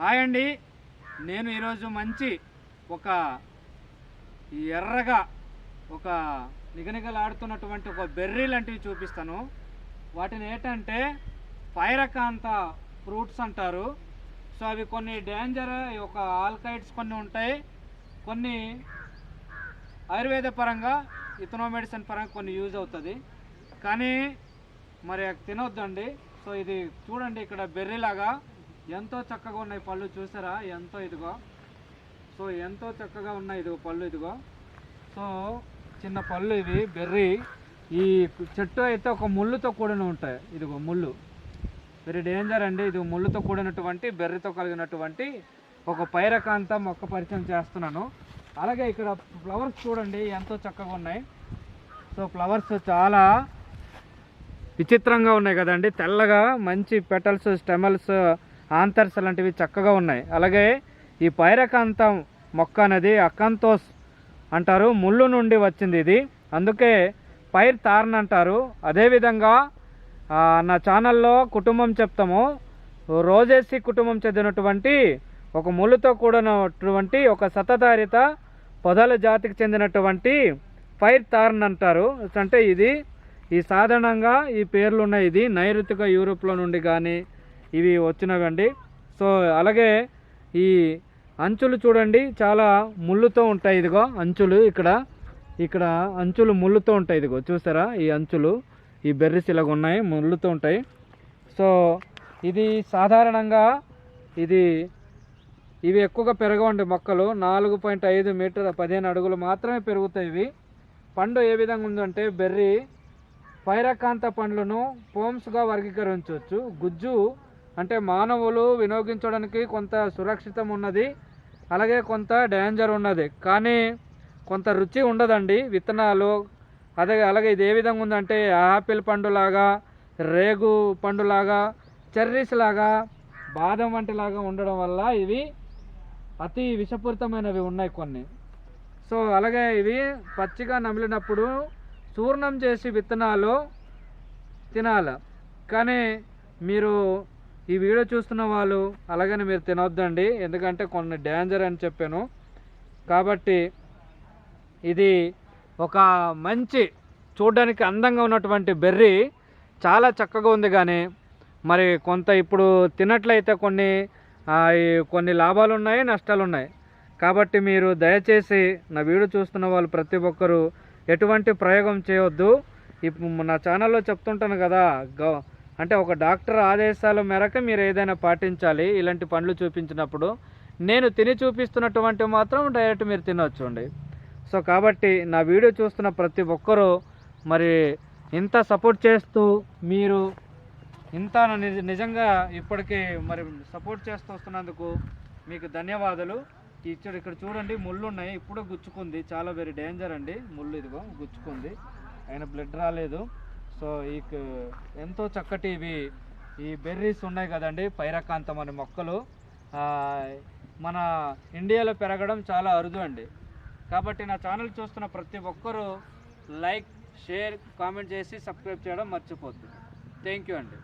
Hi అండి. నేను ఈరోజు మంచి ఒక ఎర్రగా ఒక నిగనిగలాడుతున్నటువంటి ఒక బెర్రీ లాంటివి చూపిస్తాను. వాటిని ఏంటంటే పైరకాంత ఫ్రూట్స్ అంటారు. సో అవి కొన్ని డేంజర్ ఒక ఆల్కైడ్స్ కొన్ని ఉంటాయి. కొన్ని ఆయుర్వేద పరంగా ఇథనో మెడిసిన్ పరంగా కొన్ని యూజ్ అవుతుంది. కానీ మరి అది తినొద్దండి. సో ఇది చూడండి ఇక్కడ బెర్రీ లాగా. ఎంతో చక్కగా ఉన్నాయి పళ్ళు చూసారా? ఎంతో ఇదిగో. సో ఎంతో చక్కగా ఉన్నాయి ఇదిగో పళ్ళు ఇదిగో. సో చిన్న పళ్ళు ఇవి బెర్రీ. ఈ చెట్టు అయితే ఒక ముళ్ళుతో కూడిన ఉంటాయి. ఇదిగో ముళ్ళు. వెరీ డేంజర్ అండి. ఇది ముళ్ళుతో కూడినటువంటి బెర్రీతో కలిగినటువంటి ఒక పైరకాంత మొక్క పరిచయం చేస్తున్నాను. అలాగే ఇక్కడ ఫ్లవర్స్ చూడండి ఎంతో చక్కగా ఉన్నాయి. సో ఫ్లవర్స్ చాలా విచిత్రంగా ఉన్నాయి కదండి. తెల్లగా మంచి పెటల్స్ స్టెమల్స్ ఆంతర్స్ లాంటివి చక్కగా ఉన్నాయి. అలాగే ఈ పైరకాంతం మొక్క అనేది అకాంతోస్ అంటారు. ముళ్ళు నుండి వచ్చింది ఇది. అందుకే పైర్ తారన్ అంటారు. అదేవిధంగా నా ఛానల్లో కుటుంబం చెప్తాము. రోజేసి కుటుంబం చెందినటువంటి ఒక ముళ్ళుతో కూడినటువంటి ఒక సతధారిత పొదల జాతికి చెందినటువంటి ఫైర్ తారన్ అంటారు. అంటే ఇది ఈ సాధారణంగా ఈ పేర్లు ఉన్నాయి ఇది నైరుతిక యూరోప్లో నుండి కానీ ఇవి వచ్చినవండి. సో అలాగే ఈ అంచులు చూడండి చాలా ముళ్ళుతో ఉంటాయి ఇదిగో అంచులు ఇక్కడ. ఇక్కడ అంచులు ముళ్ళుతో ఉంటాయి ఇదిగో చూసారా ఈ అంచులు ఈ బెర్రీస్ ఇలాగ ఉన్నాయి ముళ్ళుతో ఉంటాయి. సో ఇది సాధారణంగా ఇది ఇవి ఎక్కువగా పెరగవండి మొక్కలు. నాలుగు పాయింట్ ఐదు మీటర్ పదిహేను అడుగులు మాత్రమే పెరుగుతాయి ఇవి. పండు ఏ విధంగా ఉందంటే బెర్రీ పైరకాంత పండ్లను పోమ్స్గా వర్గీకరించవచ్చు. గుజ్జు అంటే మానవులు వినియోగించడానికి కొంత సురక్షితం ఉన్నది అలాగే కొంత డేంజర్ ఉన్నది. కానీ కొంత రుచి ఉండదండి విత్తనాలు. అదే అలాగే ఇది ఏ విధంగా ఉందంటే ఆపిల్ పండులాగా రేగు పండులాగా చెర్రీస్ లాగా బాదం వంటిలాగా ఉండడం వల్ల ఇవి అతి విషపూరితమైనవి ఉన్నాయి కొన్ని. సో అలాగే ఇవి పచ్చిగా నమిలినప్పుడు చూర్ణం చేసి విత్తనాలు తినాలి. కానీ మీరు ఈ వీడియో చూస్తున్న వాళ్ళు అలాగని మీరు తినొద్దండి ఎందుకంటే కొన్ని డేంజర్ అని చెప్పాను. కాబట్టి ఇది ఒక మంచి చూడడానికి అందంగా ఉన్నటువంటి బెర్రీ. చాలా చక్కగా ఉంది కానీ మరి కొంత ఇప్పుడు తిన్నట్లయితే కొన్ని కొన్ని లాభాలు ఉన్నాయి నష్టాలు ఉన్నాయి కాబట్టి మీరు దయచేసి నా వీడియో చూస్తున్న వాళ్ళు ప్రతి ఒక్కరూ ఎటువంటి ప్రయోగం చేయవద్దు ఇప్పుడు నా ఛానల్లో చెప్తుంటాను కదా గౌ అంటే ఒక డాక్టర్ ఆదేశాల మేరకు మీరు ఏదైనా పాటించాలి ఇలాంటి పండ్లు చూపించినప్పుడు. నేను తిని చూపిస్తున్నటువంటి మాత్రం డైరెక్ట్ మీరు తినొచ్చండి. సో కాబట్టి నా వీడియో చూస్తున్న ప్రతి ఒక్కరూ మరి ఇంత సపోర్ట్ చేస్తూ మీరు ఇంత నిజ- నిజంగా ఇప్పటికీ మరి సపోర్ట్ చేస్తూ వస్తున్నందుకు మీకు ధన్యవాదాలు. ఇక్కడ ఇక్కడ చూడండి ముళ్ళు ఉన్నాయి ఇప్పుడు గుచ్చుకుంది. చాలా వెరీ డేంజర్ అండి. ముళ్ళు ఇదిగో గుచ్చుకుంది. ఆయన బ్లడ్ రాలేదు. సో ఈ ఎంతో చక్కటి ఇవి ఈ బెర్రీస్ ఉన్నాయి కదండి పైరకాంతం అనే మొక్కలు. మన ఇండియాలో పెరగడం చాలా అరుదు అండి. కాబట్టి నా ఛానల్ చూస్తున్న ప్రతి ఒక్కరూ లైక్ షేర్ కామెంట్ చేసి సబ్స్క్రైబ్ చేయడం మర్చిపోద్దు. థ్యాంక్ యూ అండి.